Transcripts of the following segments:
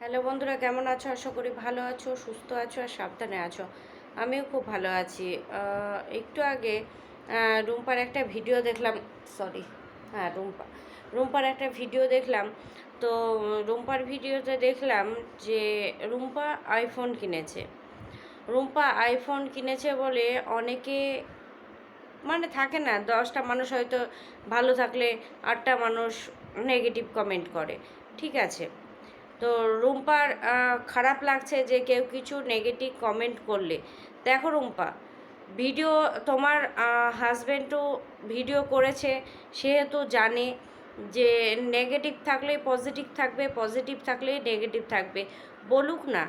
Hello বন্ধুরা, কেমন আছো? আশা করি ভালো আছো, সুস্থ আছো আর সাবধানে আছো। আমিও খুব ভালো আছি। একটু আগে রুম্পার একটা ভিডিও দেখলাম সরি হ্যাঁ রুম্পা, রুম্পার একটা ভিডিও দেখলাম। তো, রুম্পার ভিডিওতে দেখলাম যে, রুম্পা আইফোন কিনেছে। রুম্পা আইফোন কিনেছে বলে অনেকে মানে থাকে না, দশটা মানুষ হয়তো ভালো থাকলে আটটা মানুষ নেগেটিভ কমেন্ট করে। ঠিক আছে। তো রুম্পার খারাপ লাগছে যে কেউ কিছু নেগেটিভ কমেন্ট করলে। দেখো রুম্পা ভিডিও তোমার হাজব্যান্ডও ভিডিও করেছে সেহেতু জানে যে নেগেটিভ থাকলে পজিটিভ থাকবে পজিটিভ থাকলে নেগেটিভ থাকবে। বলুক না,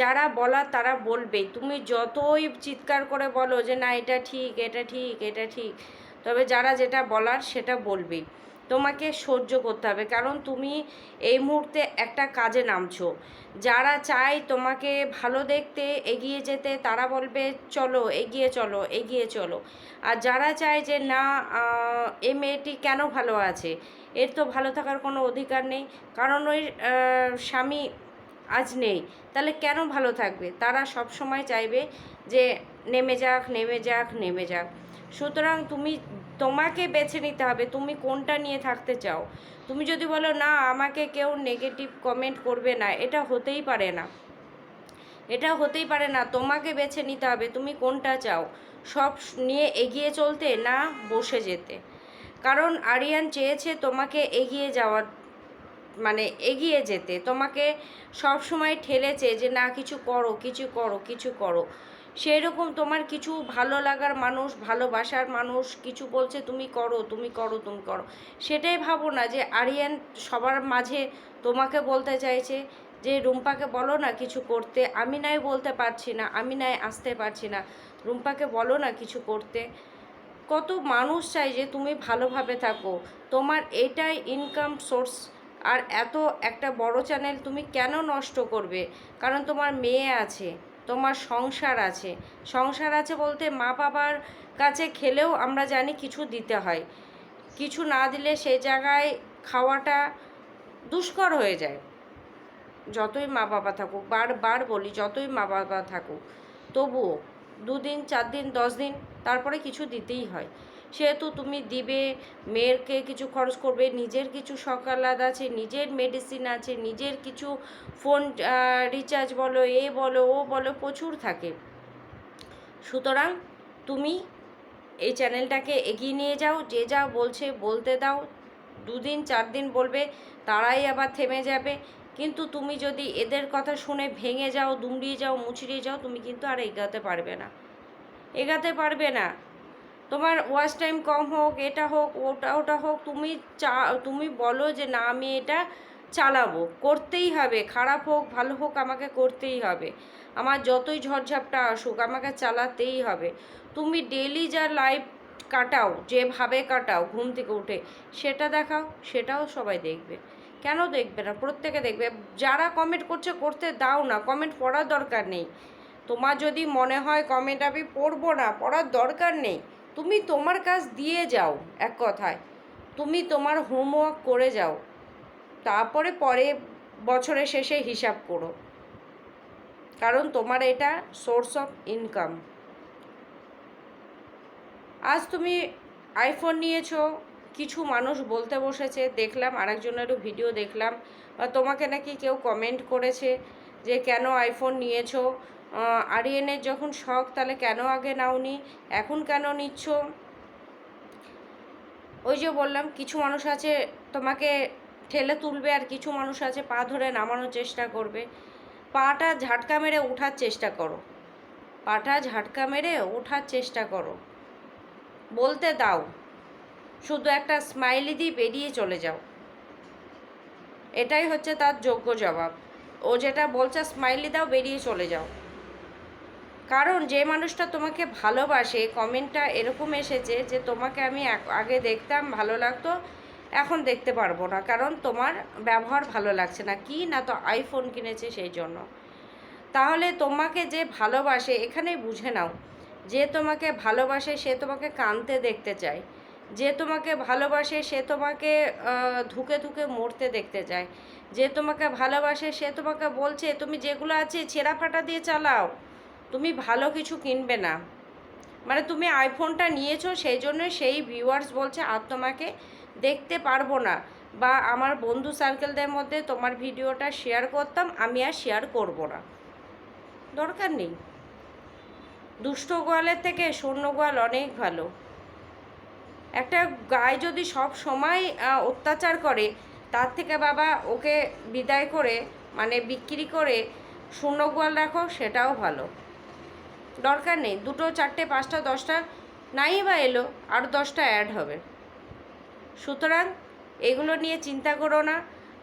যারা বলার তারা বলবেই তুমি যতই চিৎকার করে বলো যে না, এটা ঠিক এটা ঠিক এটা ঠিক, তবে যারা যেটা বলার সেটা বলবেই তোমাকে সহ্য করতে হবে। কারণ তুমি এই মুহূর্তে একটা কাজে নামছো। যারা চায় তোমাকে ভালো দেখতে, এগিয়ে যেতে, তারা বলবে, চলো, এগিয়ে চলো এগিয়ে চলো। আর যারা চায় যে, না এই মেয়েটি কেন ভালো আছে? এর তো ভালো থাকার কোনো অধিকার নেই। কারণ ওই স্বামী আজ নেই। তাহলে কেন ভালো থাকবে? তারা সব সময় চাইবে যে, নেমে যাক নেমে যাক নেমে যাক। সুতরাং তুমি তোমাকে বেছে নিতে হবে, তুমি কোনটা নিয়ে থাকতে চাও? তুমি যদি বলো, না, আমাকে কেউ নেগেটিভ কমেন্ট করবে না। এটা হতেই পারে না। এটা হতেই পারে না। তোমাকে বেছে নিতে হবে, তুমি কোনটা চাও? সব নিয়ে এগিয়ে চলতে না বসে যেতে? কারণ আরিয়ান চেয়েছে তোমাকে এগিয়ে যাওয়ার মানে এগিয়ে যেতে। তোমাকে সব সময় ঠেলেছে যে, না, কিছু করো কিছু করো কিছু করো। সেই রকম তোমার কিছু ভালো লাগার মানুষ, ভালোবাসার মানুষ কিছু বলছে, তুমি করো তুমি করো তুমি করো। সেটাই ভাবো না যে আরিয়ান সবার মাঝে তোমাকে বলতে চাইছে যে, রুম্পাকে বলো না কিছু করতে। আমি নাই বলতে পারছি না, আমি নাই আসতে পারছি না। রুম্পাকে বলো না কিছু করতে। কত মানুষ চাই যে, তুমি ভালোভাবে থাকো। তোমার এটাই ইনকাম সোর্স আর এত একটা বড় চ্যানেল তুমি কেন নষ্ট করবে? কারণ তোমার মেয়ে আছে। তোমার সংসার আছে। সংসার আছে বলতে মা বাবার কাছে খেলেও আমরা জানি কিছু দিতে হয়। কিছু না দিলে সে জায়গায় খাওয়াটা দুষ্কর হয়ে যায়। যতই মা বাবা থাকুক বারবার বলি, যতই মা বাবা থাকুক, তবুও দুদিন চার দিন দশ দিন তারপরে কিছু দিতেই হয়। সেহেতু তুমি দিবে, মেয়েরকে কিছু খরচ করবে, নিজের কিছু সকালাদ আছে, নিজের মেডিসিন আছে, নিজের কিছু ফোন রিচার্জ বলো, এ বলো, ও বলো, প্রচুর থাকে। সুতরাং তুমি এই চ্যানেলটাকে এগিয়ে নিয়ে যাও, যে যা বলছে বলতে দাও। দুদিন চার দিন বলবে, তারাই আবার থেমে যাবে। কিন্তু তুমি যদি এদের কথা শুনে ভেঙে যাও, দুমড়িয়ে যাও, মুচড়িয়ে যাও, তুমি কিন্তু আর এগাতে পারবে না। এগাতে পারবে না। তোমার ওয়াচ টাইম কম হোক, এটা হোক, ওটা ওটা হোক, তুমি চা, তুমি বলো যে না, আমি এটা চালাবো। করতেই হবে, খারাপ হোক, ভালো হোক, আমাকে করতেই হবে। আমার যতই ঝড়ঝাপটা আসুক, আমাকে চালাতেই হবে। তুমি ডেলি যা লাইফ কাটাও, যেভাবে কাটাও, ঘুম থেকে উঠে, সেটা দেখাও, সেটাও সবাই দেখবে। কেন দেখবে না? প্রত্যেকে দেখবে। যারা কমেন্ট করছে, করতে দাও না। কমেন্ট পড়ার দরকার নেই। তোমার যদি মনে হয় কমেন্ট আমি পড়ব না, পড়ার দরকার নেই। তুমি তোমার কাজ দিয়ে যাও, এক কথায়। তুমি তোমার হোমওয়ার্ক করে যাও। তারপরে পরে বছরের শেষে হিসাব করো। কারণ তোমার এটা সোর্স অফ ইনকাম আজ তুমি আইফোন নিয়েছো, কিছু মানুষ বলতে বসেছে, দেখলাম আরেকজনেরও ভিডিও দেখলাম, বা তোমাকে নাকি কেউ কমেন্ট করেছে যে কেন আইফোন নিয়েছো? আরিয়ানের যখন শখ, তাহলে কেন আগে নাওনি? এখন কেন নিচ্ছ? ওই যে বললাম, কিছু মানুষ আছে, তোমাকে ঠেলে তুলবে আর কিছু মানুষ আছে, পা ধরে নামানোর চেষ্টা করবে। পাটা ঝাটকা মেরে ওঠার চেষ্টা করো। পাটা ঝাটকা মেরে ওঠার চেষ্টা করো। বলতে দাও। শুধু একটা স্মাইলি দিয়ে বেরিয়ে চলে যাও। এটাই হচ্ছে তার যোগ্য জবাব। ও যেটা বলছে স্মাইলি দাও, বেরিয়ে চলে যাও। কারণ যে মানুষটা তোমাকে ভালোবাসে কমেন্টটা এরকম এসেছে যে তোমাকে আমি আগে দেখতাম ভালো লাগতো, এখন দেখতে পারব না। কারণ তোমার ব্যবহার ভালো লাগছে না। কি না তো আইফোন কিনেছে সেই জন্য। তাহলে তোমাকে যে ভালোবাসে, এখানেই বুঝে নাও। যে তোমাকে ভালোবাসে, সে তোমাকে কানতে দেখতে চায়। যে তোমাকে ভালোবাসে, সে তোমাকে ধুকে ধুকে মরতে দেখতে চায়। যে তোমাকে ভালোবাসে, সে তোমাকে বলছে, তুমি যেগুলো আছে ছেঁড়া ফাটা দিয়ে চালাও। তুমি ভালো কিছু কিনবে না। মানে তুমি আইফোনটা নিয়েছো, সেই জন্য সেই ভিউয়ার্স বলছে, আর তোমাকে দেখতে পারব না। বা আমার বন্ধু সার্কেলদের মধ্যে তোমার ভিডিওটা শেয়ার করতাম, আমি আর শেয়ার করব না। দরকার নেই। দুষ্ট গোয়ালের থেকে শূন্য গোয়াল অনেক ভালো। একটা গায়ে যদি সব সময় অত্যাচার করে, তার থেকে বাবা ওকে বিদায় করে মানে বিক্রি করে, শূন্য গোয়াল রাখো, সেটাও ভালো। দরকার নেই। দুটো, চারটে, পাঁচটা, দশটা, নাই বা এলো, আর দশটা অ্যাড হবে। সুতরাং এগুলো নিয়ে চিন্তা করো না।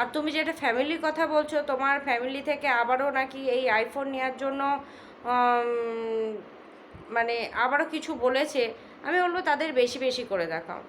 আর তুমি যেটা ফ্যামিলির কথা বলছো, তোমার ফ্যামিলি থেকে আবারও নাকি এই আইফোন নেওয়ার জন্য মানে আবারও কিছু বলেছে, আমি বলব তাদের বেশি বেশি করে দেখাও।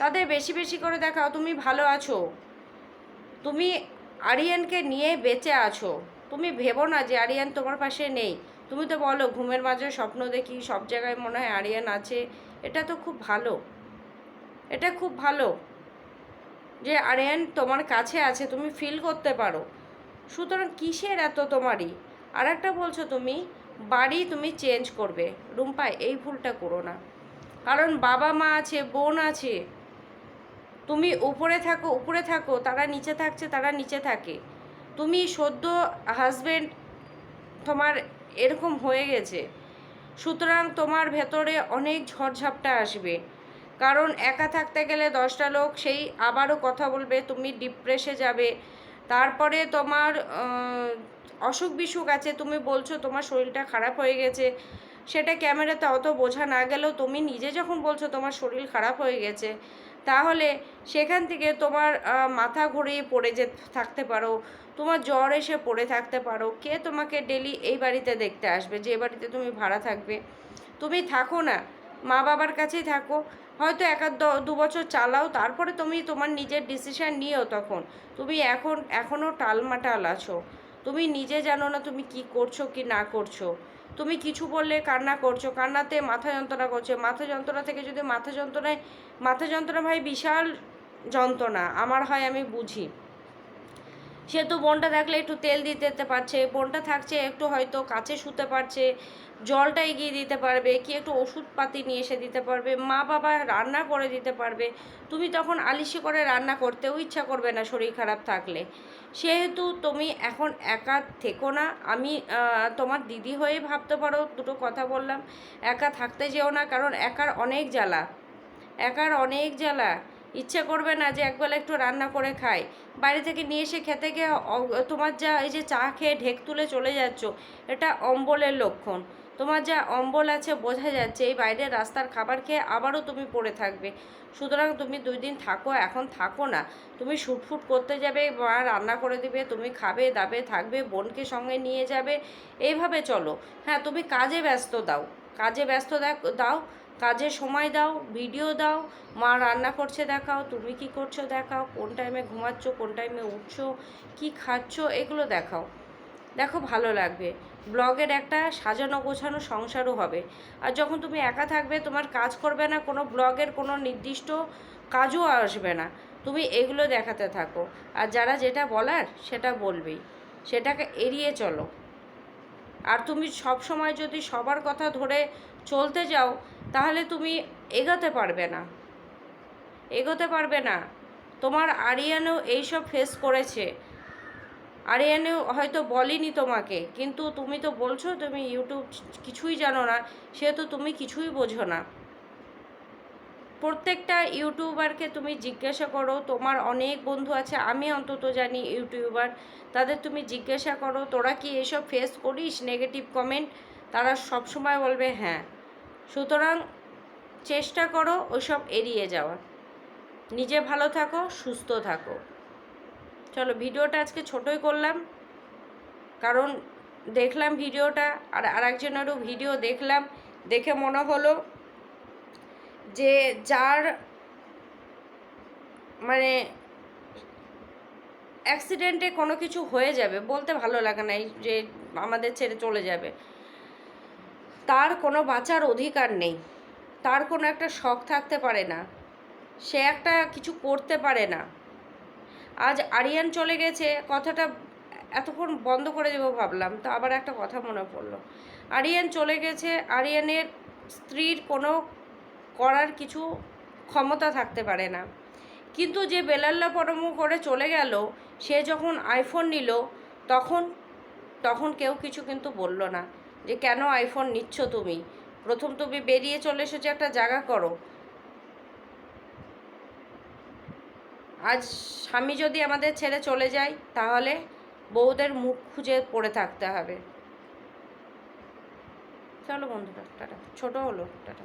তাদের বেশি বেশি করে দেখাও, তুমি ভালো আছো। তুমি আরিয়ানকে নিয়ে বেঁচে আছো। তুমি ভেবো না যে আরিয়ান তোমার পাশে নেই। তুমি তো বলো, ঘুমের মাঝে স্বপ্ন দেখি, সব জায়গায় মনে হয় আরিয়ান আছে। এটা তো খুব ভালো। এটা খুব ভালো যে আরিয়ান তোমার কাছে আছে, তুমি ফিল করতে পারো। সুতরাং কিসের এত তোমারই? আর একটা বলছো তুমি, বাড়ি তুমি চেঞ্জ করবে। রুম্পা, এই ভুলটা করো না। কারণ বাবা মা আছে, বোন আছে। তুমি উপরে থাকো উপরে থাকো। তারা নিচে থাকছে, তারা নিচে থাকে। তুমি সদ্য হাজবেন্ড তোমার এরকম হয়ে গেছে। সুতরাং তোমার ভেতরে অনেক ঝড়ঝাপটা আসবে। কারণ একা থাকতে গেলে দশটা লোক সেই আবারও কথা বলবে, তুমি ডিপ্রেসে যাবে। তারপরে তোমার অসুখ বিসুখ আছে, তুমি বলছো তোমার শরীরটা খারাপ হয়ে গেছে। সেটা ক্যামেরাতে অত বোঝা না গেলেও তুমি নিজে যখন বলছো তোমার শরীর খারাপ হয়ে গেছে। তাহলে সেখান থেকে তোমার মাথা ঘুরিয়ে পড়ে যে থাকতে পারো, তোমার জ্বর এসে পড়ে থাকতে পারো, কে তোমাকে ডেলি এই বাড়িতে দেখতে আসবে যে বাড়িতে তুমি ভাড়া থাকবে? তুমি থাকো না, মা বাবার কাছেই থাকো, হয়তো এক দু বছর চালাও, তারপরে তুমি তোমার নিজের ডিসিশান নিও তখন। তুমি এখন এখনও টালমাটাল আছো। তুমি নিজে জানো না তুমি কি করছ, কি না করছ। তুমি কিছু বললে কান্না করছ, কান্নাতে মাথা যন্ত্রণা করছে। মাথা যন্ত্রণা থেকে যদি মাথা যন্ত্রণায়, মাথা যন্ত্রণা ভাই বিশাল যন্ত্রণা, আমার হয় আমি বুঝি। সেহেতু বোনটা থাকলে একটু তেল দিতে দিতে পারছে, বোনটা থাকছে একটু হয়তো কাছে শুতে পারছে, জলটা এগিয়ে দিতে পারবে, কি একটু ওষুধপাতি নিয়ে এসে দিতে পারবে, মা বাবা রান্না করে দিতে পারবে, তুমি তখন আলিশি করে রান্না করতেও ইচ্ছা করবে না শরীর খারাপ থাকলে। সেহেতু তুমি এখন একা থেকো না, আমি তোমার দিদি হয়ে ভাবতে পারো, দুটো কথা বললাম, একা থাকতে যেও না, কারণ একার অনেক জ্বালা, একার অনেক জ্বালা। ইচ্ছে করবে না যে একবেলা একটু রান্না করে খাই। বাইরে থেকে নিয়ে এসে খেতে গিয়ে তোমার যা এই যে চা খেয়ে ঢেক তুলে চলে যাচ্ছ, এটা অম্বলের লক্ষণ। তোমার যা অম্বল আছে বোঝা যাচ্ছে, এই বাইরের রাস্তার খাবার খেয়ে আবারও তুমি পড়ে থাকবে। সুতরাং তুমি দুই দিন থাকো, এখন থাকো না। তুমি শুটফুট করতে যাবে, মা রান্না করে দিবে, তুমি খাবে, দাবে, থাকবে, বোনকে সঙ্গে নিয়ে যাবে, এইভাবে চলো। হ্যাঁ তুমি কাজে ব্যস্ত দাও। কাজে ব্যস্ত দাও কাজে সময় দাও ভিডিও দাও, মা রান্না করছে দেখাও, তুমি কি করছ দেখাও, কোন টাইমে ঘুমাচ্ছ, কোন টাইমে উঠছো, কি খাচ্ছ, এগুলো দেখাও। দেখো ভালো লাগবে। ব্লগের একটা সাজানো গোছানো সংসারও হবে। আর যখন তুমি একা থাকবে, তোমার কাজ করবে না, কোনো ব্লগের কোনো নির্দিষ্ট কাজও আসবে না। তুমি এগুলো দেখাতে থাকো। আর যারা যেটা বলার, সেটা বলবেই। সেটাকে এড়িয়ে চলো। আর তুমি সব সময় যদি সবার কথা ধরে চলতে যাও, তাহলে তুমি এগোতে পারবে না। এগোতে পারবে না। তোমার আরিয়ানেও এইসব ফেস করেছে। আরিয়ানও হয়তো বলিনি তোমাকে, কিন্তু তুমি তো বলছো তুমি ইউটিউব কিছুই জানো না, সেহেতু তুমি কিছুই বোঝো না। প্রত্যেকটা ইউটিউবারকে তুমি জিজ্ঞাসা করো, তোমার অনেক বন্ধু আছে, আমি অন্তত জানি ইউটিউবার, তাদের তুমি জিজ্ঞাসা করো, তোরা কি এসব ফেস করিস? নেগেটিভ কমেন্ট তারা সব সময় বলবে হ্যাঁ। সুতরাং চেষ্টা করো ওইসব এড়িয়ে যাওয়ার। নিজে ভালো থাকো, সুস্থ থাকো। চলো, ভিডিওটা আজকে ছোটই করলাম, কারণ দেখলাম ভিডিওটা, আর আরেকজনেরও ভিডিও দেখলাম, দেখে মনে হলো যে যার মানে অ্যাক্সিডেন্টে কোনো কিছু হয়ে যাবে, বলতে ভালো লাগে না যে আমাদের ছেড়ে চলে যাবে। তার কোনো বাঁচার অধিকার নেই। তার কোনো একটা শখ থাকতে পারে না। সে একটা কিছু করতে পারে না। আজ আরিয়ান চলে গেছে, কথাটা এতক্ষণ বন্ধ করে দেবো ভাবলাম, তো আবার একটা কথা মনে পড়ল। আরিয়ান চলে গেছে, আরিয়ানের স্ত্রীর কোনো করার কিছু ক্ষমতা থাকতে পারে না। কিন্তু যে বেলাল্লা পরম করে চলে গেল, সে যখন আইফোন নিল, তখন তখন কেউ কিছু কিন্তু বলল না যে, কেন আইফোন নিচ্ছ তুমি? প্রথম তুমি বেরিয়ে চলে এসেছ একটা জায়গা করো। আজ স্বামী যদি আমাদের ছেড়ে চলে যায়, তাহলে বউদের মুখ খুঁজে পড়ে থাকতে হবে। চলো বন্ধুরা, টাটা। ছোটো হলো, টাটা।